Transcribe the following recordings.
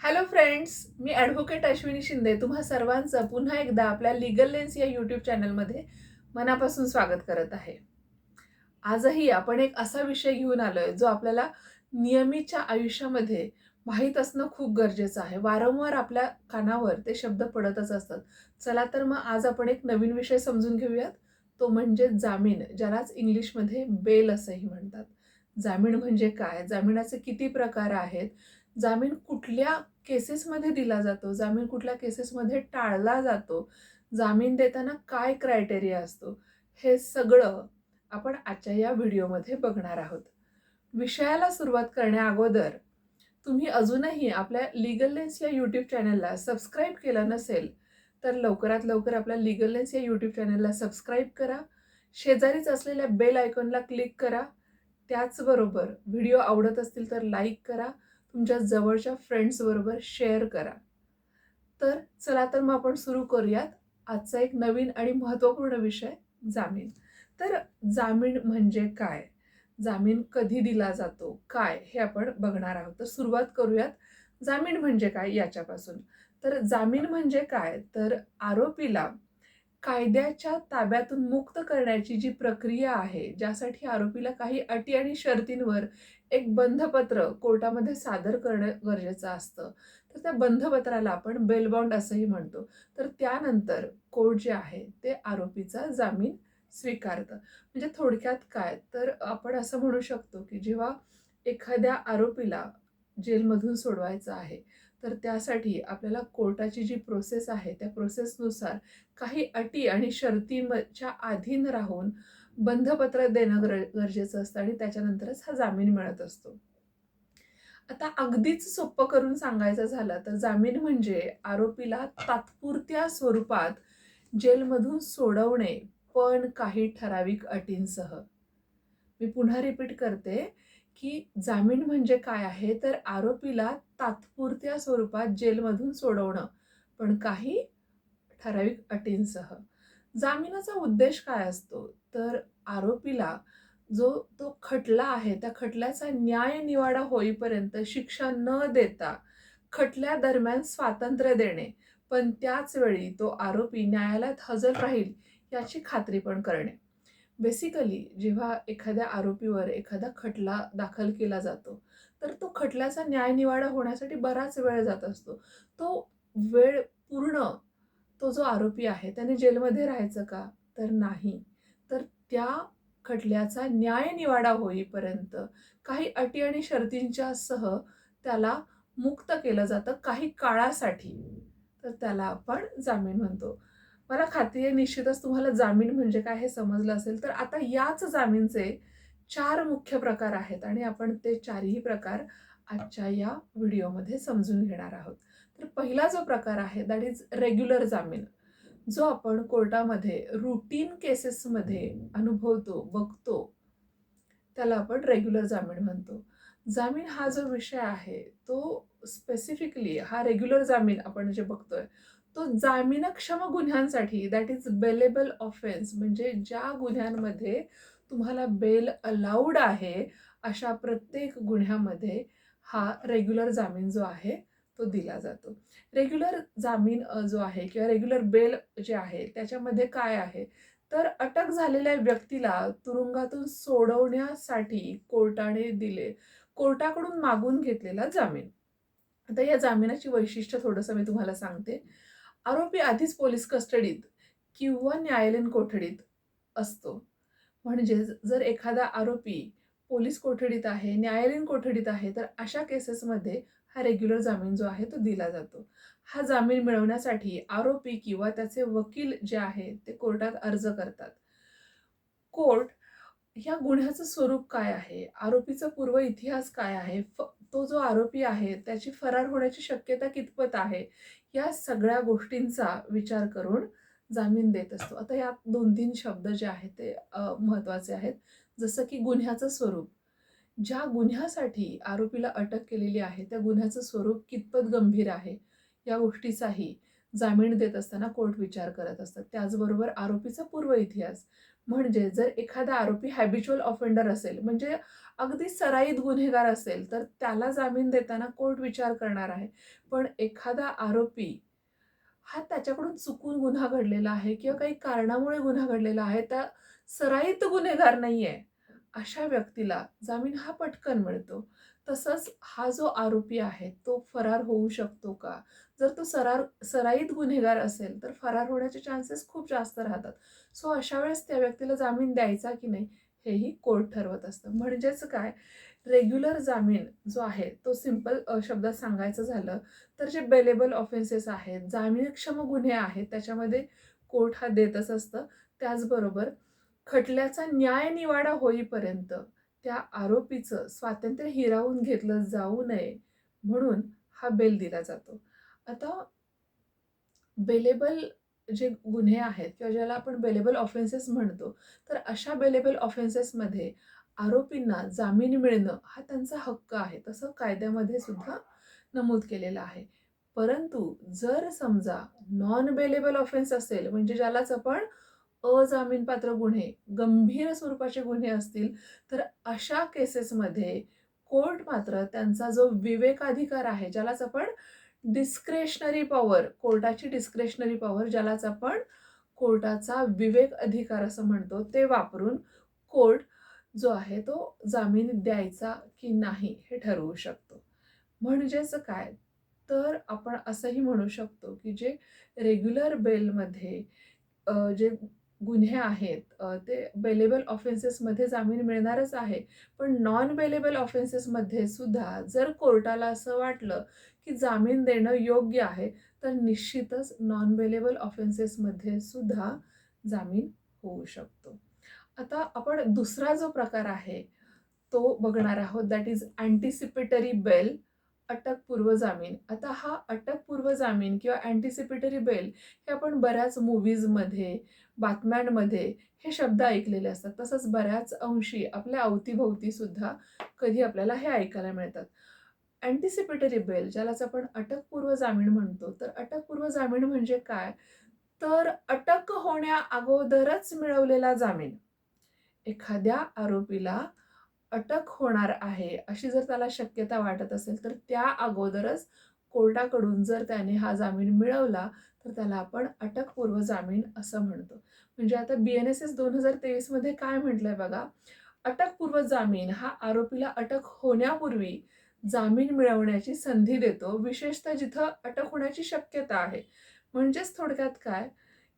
Hello friends मी advocate Ashwini Shinde. तुम्हा सर्वांचं पुन्हा एकदा आपल्या लिगल लेन्स या यूट्यूब चॅनलमध्ये मनापासून स्वागत करत आहे. आजही आपण एक असा विषय घेऊन आलो आहे जो आपल्याला नियमितच्या आयुष्यामध्ये माहीत असणं खूप गरजेचं आहे. वारंवार आपल्या कानावर ते शब्द पडतच असतात. चला तर मग आज आपण एक नवीन विषय समजून घेऊयात. तो म्हणजे जामीन ज्यालाच इंग्लिशमध्ये बेल असंही म्हणतात. जामीन म्हणजे काय? जामिनाचे किती प्रकार आहेत? जामीन कुठल्या केसेसमध्ये दिला जातो? जामीन कुठल्या केसेसमध्ये टाळला जातो? जामीन देताना काय क्रायटेरिया असतो? हे सगळं आपण आजच्या या व्हिडिओमध्ये बघणार आहोत. विषयाला सुरुवात करण्याअगोदर तुम्ही अजूनही आपल्या लिगल लेन्स या यूट्यूब चॅनलला सबस्क्राईब केलं नसेल तर लवकरात लवकर आपल्या लिगल लेन्स या यूट्यूब चॅनलला सबस्क्राईब करा. शेजारीच असलेल्या बेल आयकॉनला क्लिक करा. त्याचबरोबर व्हिडिओ आवडत असतील तर लाईक करा. तुमच्या जवळच्या फ्रेंड्सबरोबर शेअर करा. तर चला तर मग आपण सुरू करूयात. आजचा एक नवीन आणि महत्त्वपूर्ण विषय जामीन. तर जामीन म्हणजे काय? जामीन कधी दिला जातो? काय? हे आपण बघणार आहोत. तर सुरुवात करूयात. जामीन म्हणजे काय याच्यापासून? तर जामीन म्हणजे काय? तर आरोपीला कायद्याच्या ताब्यातून मुक्त करण्याची जी प्रक्रिया आहे ज्यासाठी आरोपीला काही अटी आणि शर्तींवर एक बंधपत्र कोर्टामध्ये सादर करणं गरजेचं असतं. तर त्या बंधपत्राला आपण बेलबॉन्ड असंही म्हणतो. तर त्यानंतर कोर्ट जे आहे ते आरोपीचा जामीन स्वीकारतं. म्हणजे थोडक्यात काय? तर आपण असं म्हणू शकतो की जेव्हा एखाद्या आरोपीला जेलमधून सोडवायचं आहे तर त्यासाठी आपल्याला कोर्टाची जी प्रोसेस आहे त्या प्रोसेसनुसार काही अटी आणि शर्तीच्या अधीन राहून बंधपत्र देणं गर गरजेचं असतं आणि त्याच्यानंतरच हा जामीन मिळत असतो. आता अगदीच सोपं करून सांगायचं झालं तर जामीन म्हणजे आरोपीला तात्पुरत्या स्वरूपात जेलमधून सोडवणे पण काही ठराविक अटींसह. मी पुन्हा रिपीट करते की जामीन म्हणजे काय आहे? तर आरोपीला तात्पुरत्या स्वरूपात जेलमधून सोडवणं. पण काही ठराविक अटींसह. जामिनाचा उद्देश काय असतो? तर आरोपीला जो तो खटला आहे त्या खटल्याचा न्याय निवाडा होईपर्यंत शिक्षा न देता खटल्या दरम्यान स्वातंत्र्य देणे. पण त्याच वेळी तो आरोपी न्यायालयात हजर राहील याची खात्री पण करणे. बेसिकली जेव्हा एखाद्या आरोपीवर एखादा खटला दाखल केला जातो तर तो खटल्याचा न्यायनिवाडा होण्यासाठी बराच वेळ जात असतो. तो वेळ पूर्ण तो जो आरोपी आहे त्याने जेलमध्ये राहायचं का? तर नाही. तर त्या खटल्याचा न्यायनिवाडा होईपर्यंत काही अटी आणि शर्तींच्या सह त्याला मुक्त केलं जातं काही काळासाठी. तर त्याला आपण जामीन म्हणतो. मला खात्री आहे निश्चितच तुम्हाला जामीन म्हणजे काय हे समजलं असेल. तर आता याच जामीनचे चार मुख्य प्रकार आहेत आणि आपण ते चारही प्रकार आजच्या या व्हिडिओमध्ये समजून घेणार आहोत. तर पहिला जो प्रकार आहे दॅट इज रेग्युलर जामीन. जो आपण कोर्टामध्ये रुटीन केसेसमध्ये अनुभवतो बघतो त्याला आपण रेग्युलर जामीन म्हणतो. जामीन हा जो विषय आहे तो स्पेसिफिकली हा रेग्युलर जामीन आपण जे बघतोय तो जामीनक्षम गुन्ह्यांसाठी दॅट इज बेलेबल ऑफेन्स म्हणजे ज्या गुन्ह्यांमध्ये तुम्हाला बेल अलाउड आहे अशा प्रत्येक गुन्ह्यामध्ये हा रेग्युलर जामीन जो आहे तो दिला जातो. रेग्युलर जामीन जो आहे किंवा रेग्युलर बेल जे आहे त्याच्यामध्ये काय आहे? तर अटक झालेल्या व्यक्तीला तुरुंगातून सोडवण्यासाठी कोर्टाने दिले. कोर्टाकडून मागून घेतलेला जामीन. आता या जामिनाची वैशिष्ट्य थोडंसं मी तुम्हाला सांगते. आरोपी आधीच पोलीस कस्टडीत किंवा न्यायालयीन कोठडीत असतो. म्हणजे जर एखादा आरोपी पोलीस कोठडीत आहे न्यायालयीन कोठडीत आहे तर अशा केसेसमध्ये हा रेग्युलर जामीन जो आहे तो दिला जातो. हा जामीन मिळवण्यासाठी आरोपी किंवा त्याचे वकील जे आहे ते कोर्टात अर्ज करतात. कोर्ट ह्या गुन्ह्याचं स्वरूप काय आहे? आरोपीचा पूर्व इतिहास काय आहे? फ तो जो आरोपी आहे त्याची फरार होण्याची शक्यता कितपत आहे? या सगळ्या गोष्टींचा विचार करून जामीन देत असतो. आता यात दोन तीन शब्द जे आहेत ते महत्त्वाचे आहेत. जसं की गुन्ह्याचं स्वरूप. ज्या गुन्ह्यासाठी आरोपीला अटक केलेली आहे त्या गुन्ह्याचं स्वरूप कितपत गंभीर आहे या गोष्टीचाही जामीन देत असताना कोर्ट विचार करत असतात त्याचबरोबर आरोपीचा पूर्व इतिहास. म्हणजे जर एखादा आरोपी हॅबिच्युअल ऑफेंडर असेल म्हणजे अगदी सराईत गुन्हेगार असेल तर त्याला जामीन देताना कोर्ट विचार करणार आहे. पण एखादा आरोपी हा त्याच्याकडून चुकून गुन्हा घडलेला आहे किंवा काही कारणामुळे गुन्हा घडलेला आहे त्या सराईत गुन्हेगार नाही आहे अशा व्यक्तीला जामीन हा पटकन मिळतो. तसंच हा जो आरोपी आहे तो फरार होऊ शकतो का? जर तो सरार सराईत गुन्हेगार असेल तर फरार होण्याचे चान्सेस खूप जास्त राहतात. सो अशा वेळेस त्या व्यक्तीला जामीन द्यायचा की नाही हेही कोर्ट ठरवत असतं. म्हणजेच काय? रेग्युलर जामीन जो आहे तो सिंपल शब्दात सांगायचं झालं तर जे बेलेबल ऑफेन्सेस आहेत जामीनक्षम गुन्हे आहेत त्याच्यामध्ये कोर्ट हा देतच असतं. त्याचबरोबर खटल्याचा न्यायनिवाडा होईपर्यंत त्या आरोपीचं स्वातंत्र्य हिरावून घेतलं जाऊ नये म्हणून हा बेल दिला जातो. आता बेलेबल जे गुन्हे आहेत किंवा ज्याला आपण बेलेबल ऑफेन्सेस म्हणतो तर अशा बेलेबल ऑफेन्सेसमध्ये आरोपींना जामीन मिळणं हा त्यांचा हक्क आहे तसं कायद्यामध्ये सुद्धा नमूद केलेलं आहे. परंतु जर समजा नॉन बेलेबल ऑफेन्स असेल म्हणजे ज्यालाच आपण अजामीनपात्र गुन्हे गंभीर स्वरूपाचे गुन्हे असतील तर अशा केसेसमध्ये कोर्ट मात्र त्यांचा जो विवेकाधिकार आहे ज्यालाच आपण डिस्क्रेशनरी पॉवर कोर्टाची डिस्क्रेशनरी पॉवर ज्यालाच आपण कोर्टाचा विवेक अधिकार असं म्हणतो ते वापरून कोर्ट जो आहे तो जामीन द्यायचा की नाही हे ठरवू शकतो. म्हणजेच काय? तर आपण असंही म्हणू शकतो की जे रेग्युलर बेलमध्ये जे गुन्हे आहेत ते बेलेबल ऑफेन्सेसमध्ये जामीन मिळणारच आहे. पण नॉन बेलेबल ऑफेन्सेसमध्ये सुद्धा जर कोर्टाला असं वाटलं की जामीन देणं योग्य आहे तर निश्चितच नॉन बेलेबल ऑफेन्सेसमध्ये सुद्धा जामीन होऊ शकतो. आता आपण दुसरा जो प्रकार आहे तो बघणार आहोत. दॅट इज अँटिसिपेटरी बेल अटकपूर्व जामीन. आता हा अटकपूर्व जामीन किंवा अँटिसिपेटरी बेल हे आपण बऱ्याच मूवीजमध्ये बातम्यांमध्ये हे शब्द ऐकलेले असतात. तसंच बऱ्याच अंशी आपल्या अवतीभोवतीसुद्धा कधी आपल्याला हे ऐकायला मिळतात. अँटिसिपेटरी बेल ज्यालाच आपण अटकपूर्व जामीन म्हणतो. तर अटकपूर्व जामीन म्हणजे काय? तर अटक होण्या अगोदरच मिळवलेला जामीन. एखाद्या आरोपीला अटक होणार आहे अशी जर त्याला शक्यता वाटत असेल तर त्या अगोदरच कोर्टाकडून जर त्याने हा जामीन मिळवला तर त्याला आपण अटकपूर्व जामीन असं म्हणतो. म्हणजे आता बी एन एस एस दोन हजार तेवीसमध्ये काय म्हटलंय बघा अटकपूर्व जामीन हा आरोपीला अटक होण्यापूर्वी जामीन मिळवण्याची संधी देतो विशेषतः जिथं अटक होण्याची शक्यता आहे. म्हणजेच थोडक्यात काय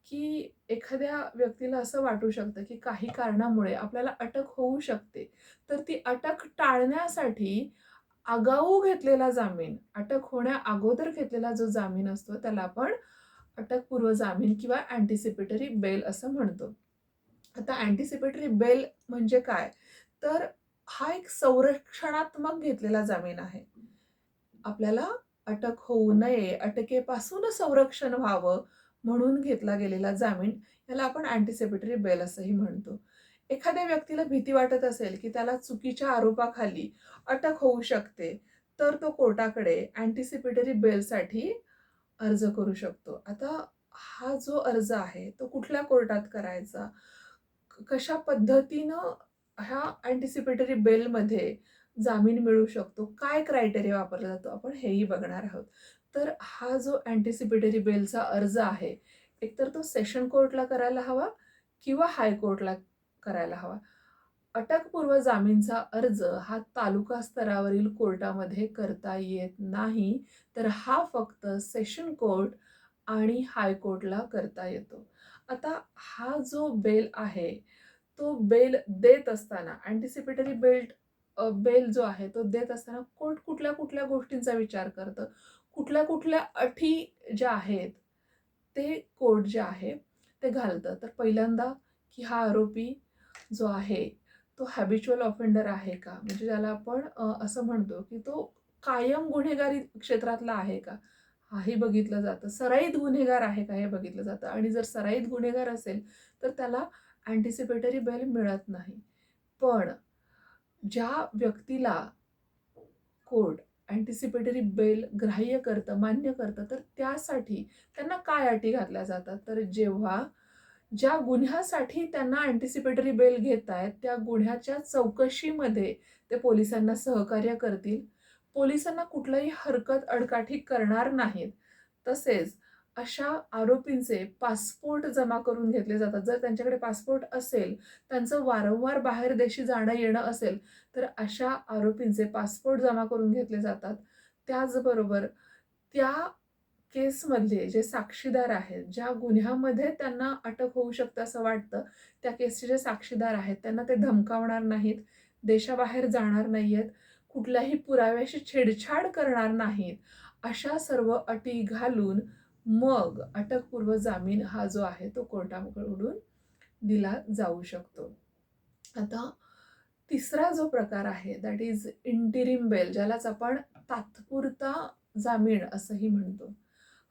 की एखाद्या व्यक्तीला असं वाटू शकतं की काही कारणामुळे आपल्याला अटक होऊ शकते. तर ती अटक टाळण्यासाठी आगाऊ घेतलेला जामीन अटक होण्या अगोदर घेतलेला जो जामीन असतो त्याला आपण अटकपूर्व जामीन किंवा अँटिसिपेटरी बेल असं म्हणतो. आता अँटिसिपेटरी बेल म्हणजे काय? तर हा एक संरक्षणात्मक घेतलेला जामीन आहे. आपल्याला अटक होऊ नये अटकेपासून संरक्षण व्हावं म्हणून घेतला गेलेला जामीन याला आपण अँटिसिपेटरी बेल असंही म्हणतो. एखाद्या व्यक्तीला भीती वाटत असेल की त्याला चुकीच्या आरोपाखाली अटक होऊ शकते तर तो कोर्टाकडे अँटिसिपेटरी बेलसाठी अर्ज करू शकतो. आता हा जो अर्ज आहे तो कुठल्या कोर्टात करायचा? कशा पद्धतीनं ह्या अँटिसिपेटरी बेलमध्ये जामीन मिळू शकतो? काय क्रायटेरिया वापरला जातो? आपण हेही बघणार आहोत. तर हा जो अँटिसिपेटरी बेलचा अर्ज आहे एकतर तो सेशन कोर्टला करायला हवा किंवा हायकोर्टला करायला हवा. अटकपूर्व जामीनचा अर्ज हा तालुका स्तरावरील कोर्टामध्ये करता येत नाही तर हा फक्त सेशन कोर्ट आणि हायकोर्टला करता येतो. आता हा जो बेल आहे तो बेल देत असताना अँटिसिपेटरी बेल्ट बेल जो आहे तो देत असताना कोर्ट कुठल्या कुठल्या गोष्टींचा विचार करतं? कुठल्या कुठल्या अटी ज्या आहेत ते कोर्ट जे आहे ते घालतं. तर पहिल्यांदा की हा आरोपी जो आहे तो हॅबिच्युअल ऑफेंडर आहे का? म्हणजे ज्याला आपण असं म्हणतो की तो कायम गुन्हेगारी क्षेत्रातला आहे का? हाही बघितलं जातं. सराईत गुन्हेगार आहे का हे बघितलं जातं. आणि जर सराईत गुन्हेगार असेल तर त्याला अँटिसिपेटरी बेल मिळत नाही. पण ज्या व्यक्तीला कोर्ट अँटिसिपेटरी बेल ग्राह्य करतं मान्य करतं तर त्यासाठी त्यांना काय अटी घातल्या जातात? तर जेव्हा ज्या गुन्ह्यासाठी त्यांना अँटिसिपेटरी बेल घेत आहेत त्या गुन्ह्याच्या चौकशीमध्ये ते पोलिसांना सहकार्य करतील. पोलिसांना कुठलाही हरकत अडकाठी करणार नाहीत. तसेच अशा आरोपींचे पासपोर्ट जमा करून घेतले जातात. जर त्यांच्याकडे पासपोर्ट असेल त्यांचं वारंवार बाहेर देशी जाणं येणं असेल तर अशा आरोपींचे पासपोर्ट जमा करून घेतले जातात. त्याचबरोबर त्या केसमधले जे साक्षीदार आहेत ज्या गुन्ह्यामध्ये त्यांना अटक होऊ शकतं असं वाटतं त्या केसचे जे साक्षीदार आहेत त्यांना ते धमकावणार नाहीत देशाबाहेर जाणार नाही आहेत कुठल्याही पुराव्याशी छेडछाड करणार नाहीत अशा सर्व अटी घालून मग अटकपूर्व जामीन हा जो आहे तो कोर्टाकडून दिला जाऊ शकतो. आता तिसरा जो प्रकार आहे दॅट इज इंटिरिम बेल ज्यालाच आपण तात्पुरता जामीन असंही म्हणतो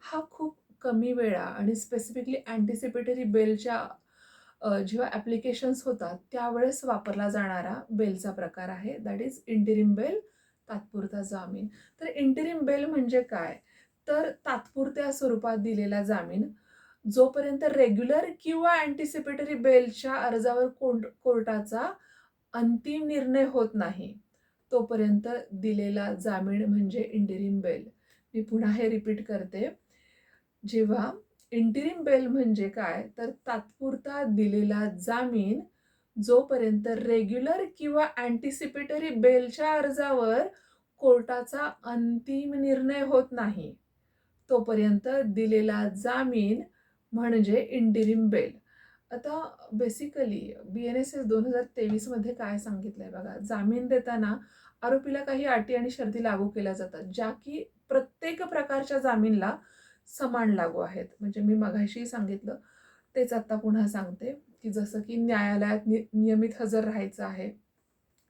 हा खूप कमी वेळा आणि स्पेसिफिकली अँटिसिपेटरी बेलच्या जेव्हा ॲप्लिकेशन्स होतात त्यावेळेस वापरला जाणारा बेलचा प्रकार आहे दॅट इज इंटिरिम बेल तात्पुरता जामीन. तर इंटिरिम बेल म्हणजे काय? तर तात्पुरत्या स्वरूपात दिलेला जामीन. जोपर्यंत रेग्युलर किंवा अँटिसिपेटरी बेलच्या अर्जावर कोर्ट कोर्टाचा अंतिम निर्णय होत नाही तोपर्यंत दिलेला जामीन म्हणजे इंटिरिम बेल मी पुन्हा हे रिपीट करते. जेव्हा इंटिरिम बेल म्हणजे काय तर तात्पुरता दिलेला जामीन जोपर्यंत रेग्युलर किंवा अँटिसिपेटरी बेलच्या अर्जावर कोर्टाचा अंतिम निर्णय होत नाही तोपर्यंत दिलेला जामीन म्हणजे इंटिरिम बेल आता basically B N S S दोन हजार तेवीसमध्ये काय सांगितलं आहे बघा? जामीन देताना आरोपीला काही अटी आणि शर्ती लागू केल्या जातात ज्या की प्रत्येक प्रकारच्या जामीनला समान लागू आहेत. म्हणजे मी मघाशी सांगितलं तेच आत्ता पुन्हा सांगते की जसं की न्यायालयात नि नियमित हजर राहायचं आहे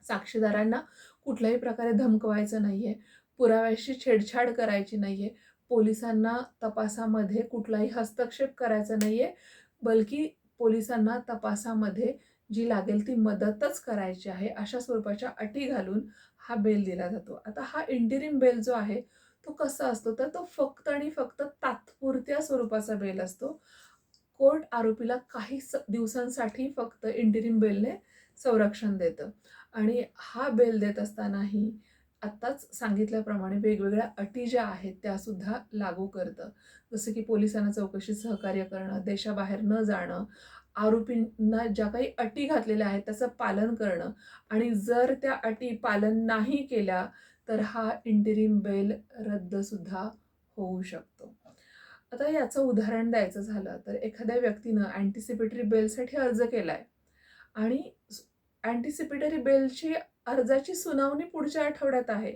साक्षीदारांना कुठल्याही प्रकारे धमकवायचं नाही आहे पुराव्याशी छेडछाड करायची नाही आहे पोलिसांना तपासामध्ये कुठलाही हस्तक्षेप करायचा नाही आहे बल्कि पोलिसांना तपासामध्ये जी लागेल ती मदतच करायची आहे अशा स्वरूपाच्या अटी घालून हा बेल दिला जातो. आता हा इंटिरिम बेल जो आहे तो कसा असतो? तर तो फक्त आणि फक्त तात्पुरत्या स्वरूपाचा बेल असतो. कोर्ट आरोपीला काही स दिवसांसाठी फक्त इंटिरिम बेलने संरक्षण देतं. आणि हा बेल देत असतानाही आत्ताच सांगितल्याप्रमाणे वेगवेगळ्या अटी ज्या आहेत त्यासुद्धा लागू करतं. जसं की पोलिसांना चौकशीत सहकार्य करणं देशाबाहेर न जाणं आरोपींना ज्या काही अटी घातलेल्या आहेत त्याचं पालन करणं आणि जर त्या अटी पालन नाही केल्या तर हा इंटिरिम बेल रद्दसुद्धा होऊ शकतो. आता याचं उदाहरण द्यायचं झालं तर एखाद्या व्यक्तीनं अँटिसिपेटरी बेलसाठी अर्ज केला आहे आणि अँटिसिपेटरी बेलची अर्जाची सुनावणी पुढच्या आठवड्यात आहे.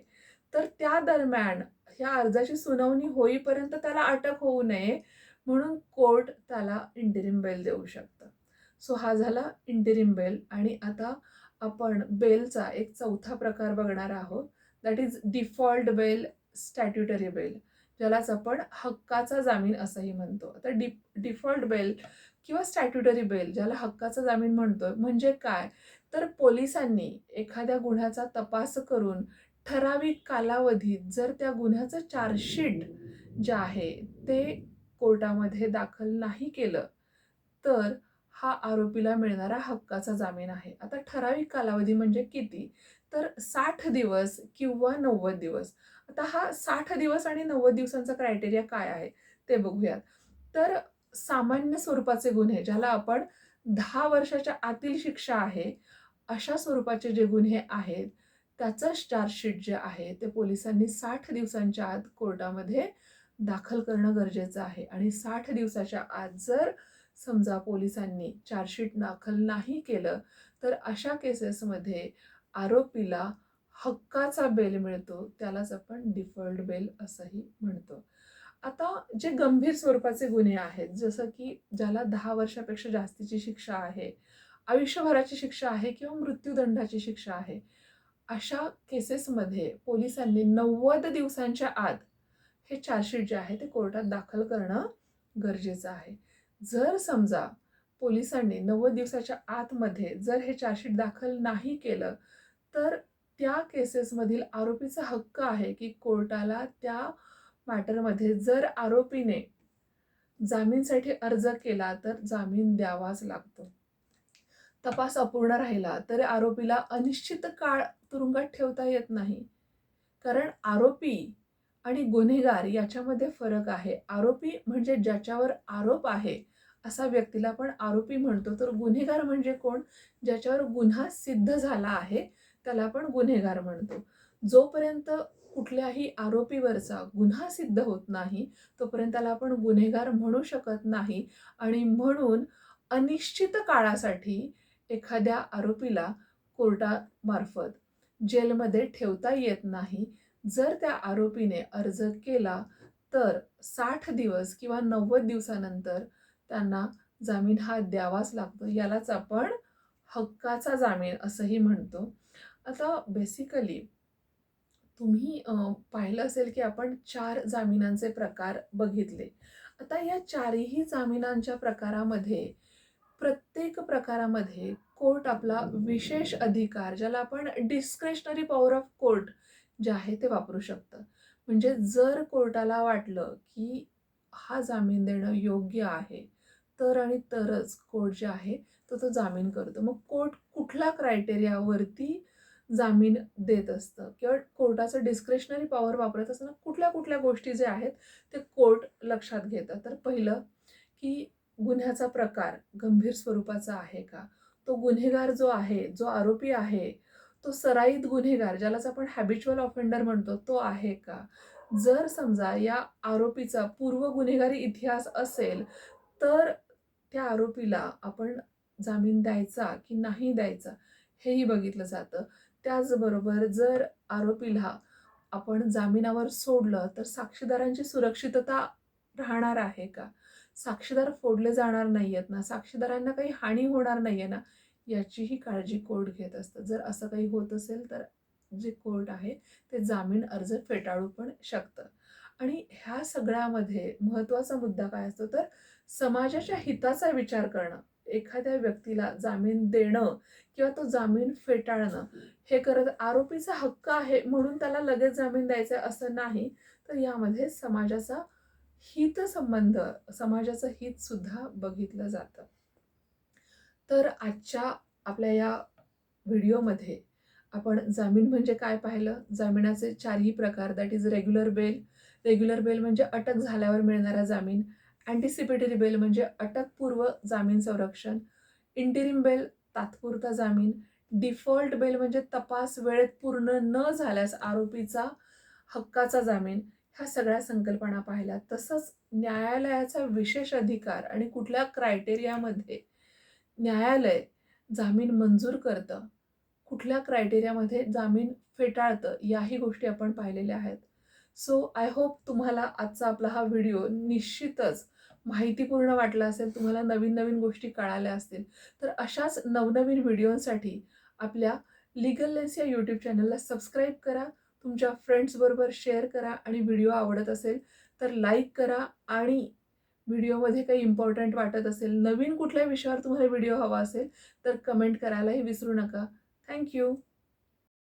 तर त्या दरम्यान ह्या अर्जाची सुनावणी होईपर्यंत त्याला अटक होऊ नये म्हणून कोर्ट त्याला इंटिरिम बेल देऊ शकतं. सो हा झाला इंटिरिम बेल आणि आता आपण बेलचा एक चौथा प्रकार बघणार आहोत. That is default bail statutory bail ज्यालाच आपण हक्काचा जामीन असंही म्हणतो. आता डि डिफॉल्ट बेल किंवा स्टॅट्युटरी बेल ज्याला हक्काचा जामीन म्हणतोय म्हणजे काय? तर पोलिसांनी एखाद्या गुन्ह्याचा तपास करून ठराविक कालावधीत जर त्या गुन्ह्याचं चार्जशीट जे आहे ते कोर्टामध्ये दाखल नाही केलं तर हा आरोपीला मिळणारा हक्काचा जामीन आहे. आता ठराविक कालावधी म्हणजे किती? तर साठ दिवस किंवा नव्वद दिवस. आता हा साठ दिवस आणि नव्वद दिवसांचा क्रायटेरिया काय आहे ते बघूयात. तर सामान्य स्वरूपाचे गुन्हे ज्याला आपण दहा वर्षाच्या आतील शिक्षा आहे अशा स्वरूपाचे जे गुन्हे आहेत त्याचं चार्जशीट जे आहे ते पोलिसांनी साठ दिवसांच्या आत कोर्टामध्ये दाखल करणं गरजेचं आहे. आणि साठ दिवसाच्या आत जर समजा पोलिसांनी चार्जशीट दाखल नाही केलं तर अशा केसेसमध्ये आरोपीला हक्काचा बेल मिळतो त्यालाच आपण डिफॉल्ट बेल असंही म्हणतो. आता जे गंभीर स्वरूपाचे गुन्हे आहेत जसं की ज्याला दहा वर्षापेक्षा जास्तीची शिक्षा आहे आयुष्यभराची शिक्षा आहे किंवा मृत्यूदंडाची शिक्षा आहे? अशा केसेसमध्ये पोलिसांनी नव्वद दिवसांच्या आत हे चार्जशीट जे आहे ते कोर्टात दाखल करणं गरजेचं आहे. जर समजा पोलिसांनी नव्वद दिवसाच्या आतमध्ये जर हे चार्जशीट दाखल नाही केलं तर त्या केसेसमधील आरोपीचा हक्क आहे की कोर्टाला त्या मॅटरमध्ये जर आरोपीने जामीनसाठी अर्ज केला तर जामीन द्यावाच लागतो. तपास अपूर्ण राहिला तरी आरोपीला अनिश्चित काळ तुरुंगात ठेवता येत नाही. कारण आरोपी आणि गुन्हेगार याच्यामध्ये फरक आहे. आरोपी म्हणजे ज्याच्यावर आरोप आहे असा व्यक्तीला आपण आरोपी म्हणतो. तर गुन्हेगार म्हणजे कोण? ज्याच्यावर गुन्हा सिद्ध झाला आहे त्याला आपण गुन्हेगार म्हणतो. जोपर्यंत कुठल्याही आरोपीवरचा गुन्हा सिद्ध होत नाही तोपर्यंत त्याला आपण गुन्हेगार म्हणू शकत नाही. आणि म्हणून अनिश्चित काळासाठी एखाद्या आरोपीला कोर्टामार्फत जेलमध्ये ठेवता येत नाही. जर त्या आरोपीने अर्ज केला तर साठ दिवस किंवा नव्वद दिवसानंतर त्यांना जामीन हा द्यावाच लागतो. यालाच आपण हक्काचा जामीन असंही म्हणतो. आता बेसिकली तुम्ही पाहिलं असेल की आपण चार जामिनांचे प्रकार बघितले. आता या चारही जामिनांच्या प्रकारामध्ये प्रत्येक प्रकारामध्ये कोर्ट आपला विशेष अधिकार ज्याला आपण डिस्क्रेशनरी पॉवर ऑफ कोर्ट जे आहे ते वापरू शकतं. म्हणजे जर कोर्टाला वाटलं की हा जामीन देणं योग्य आहे तर आणि तरच कोर्ट जे आहे तो तो जामीन करतो. मग कोर्ट कुठल्या क्रायटेरियावरती जामीन देत असतं? किंवा कोर्टाचं डिस्क्रेशनरी पॉवर वापरत असताना कुठल्या कुठल्या गोष्टी जे आहेत ते कोर्ट लक्षात घेतं. तर पहिलं की गुन्ह्याचा प्रकार गंभीर स्वरूपाचा आहे का? तो गुन्हेगार जो आहे जो आरोपी आहे तो सराईत गुन्हेगार ज्यालाच आपण हॅबिच्युअल ऑफेंडर म्हणतो तो आहे का? जर समजा या आरोपीचा पूर्व गुन्हेगारी इतिहास असेल तर त्या आरोपीला आपण जामीन द्यायचा की नाही द्यायचा हेही बघितलं जातं. त्याचबरोबर जर आरोपीला आपण जामिनावर सोडलं तर साक्षीदारांची सुरक्षितता राहणार आहे का? साक्षीदार फोडले जाणार नाही आहेत ना साक्षीदारांना काही हानी होणार नाही आहे ना याचीही काळजी कोर्ट घेत असतं. जर असं काही होत असेल तर जे कोर्ट आहे ते जामीन अर्ज फेटाळू पण शकतं. आणि ह्या सगळ्यामध्ये महत्त्वाचा मुद्दा काय असतो तर समाजाच्या हिताचा विचार करणं. एखाद्या व्यक्तीला जामीन देणं किंवा तो जामीन फेटाळणं हे करत आरोपीचा हक्क आहे म्हणून त्याला लगेच जामीन द्यायचा असं नाही तर यामध्ये समाजाचा हितसंबंध समाजाचं हित सुद्धा बघितलं जातं. तर आजच्या आपल्या या व्हिडिओमध्ये आपण जामीन म्हणजे काय पाहिलं? जामिनाचे चारही प्रकार that is regular bail regular bail म्हणजे अटक झाल्यावर मिळणारा जामीन अँटिसिपेटरी बेल म्हणजे अटकपूर्व जामीन संरक्षण इंटिरिम बेल तात्पुरता जामीन डिफॉल्ट बेल म्हणजे तपास वेळेत पूर्ण न झाल्यास आरोपीचा हक्काचा जामीन ह्या सगळ्या संकल्पना पाहिल्या तसंच न्यायालयाचा विशेष अधिकार आणि कुठल्या क्रायटेरियामध्ये न्यायालय जामीन मंजूर करतं कुठल्या क्रायटेरियामध्ये जामीन फेटाळतं याही गोष्टी आपण पाहिलेल्या आहेत. सो आय होप तुम्हाला आजचा आपला हा व्हिडिओ निश्चितच माहितीपूर्ण वाटला असेल तुम्हाला नवीन नवीन गोष्टी कळाल्या असतील. तर अशाच नवनवीन व्हिडिओंसाठी आपल्या लिगल लेन्स या यूट्यूब चॅनलला सबस्क्राईब करा. तुमच्या फ्रेंड्सबरोबर शेअर करा आणि व्हिडिओ आवडत असेल तर लाईक करा आणि व्हिडिओमध्ये काही इम्पॉर्टंट वाटत असेल नवीन कुठल्या विषयावर तुम्हाला व्हिडिओ हवा असेल तर कमेंट करायलाही विसरू नका. थँक्यू